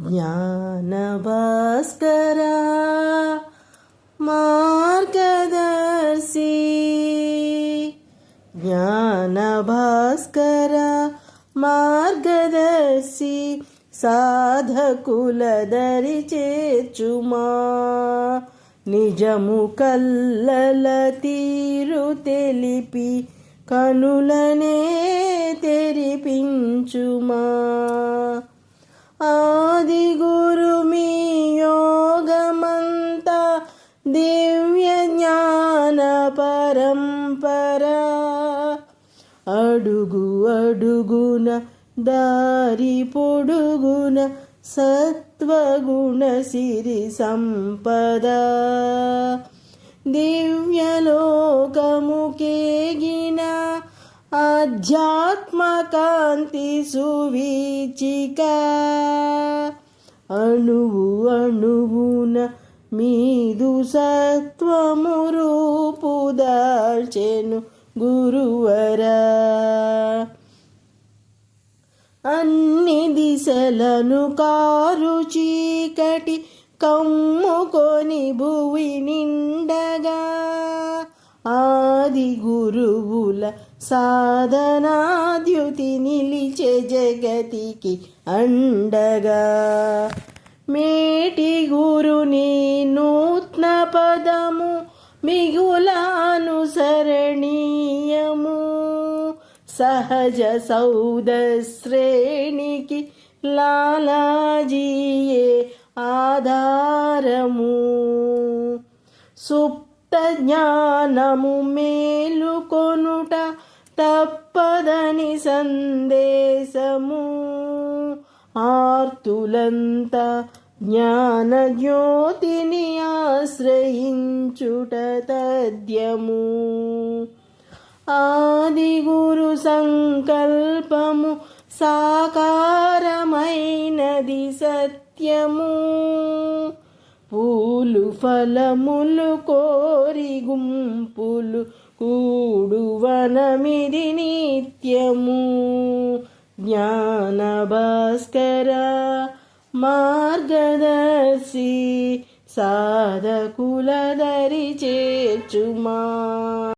జ్ఞానభాస్కరా మార్గదర్శి. జ్ఞానభాస్కర మార్గదర్శి సాధకుల దరి చేచుమా నిజము కల్లల తీరు తెలిపి కనులనే తెరిపించుమా. దివ్య జ్ఞాన పరంపరా అడుగు అడుగున దారి పొడుగున సత్వగుణ సిరి సంపద దివ్యలోకముకేగిన ఆధ్యాత్మకాంతి సువీచిక అణువు అణువున మీదు సత్వము రూపు దాల్చెను గురువరా. అన్ని దిశలను కారు చీకటి కమ్ముకొని భువి నిండగా. ఆది గురువుల సాధనాద్యుతి నిలిచే జగతికి అండగా. మేటి గురుని నూత్న పదము మిగులానుసరణీయము సహజ సౌద శ్రేణికి లాలాజీయే ఆధారము. సుప్త జ్ఞానము మేలుకొనుట తప్పదని సందేశము. ఆర్తులంతా జ్ఞాన జ్యోతిని ఆశ్రయించుట తద్యము. ఆది గురు సంకల్పము సాకారమైనది సత్యము. పూలు ఫలములు కోరి గుంపులు కూడువనమిది నిత్యము. జ్ఞాన భాస్కర మార్గదర్శి సాధకుల దరి చేర్చుమా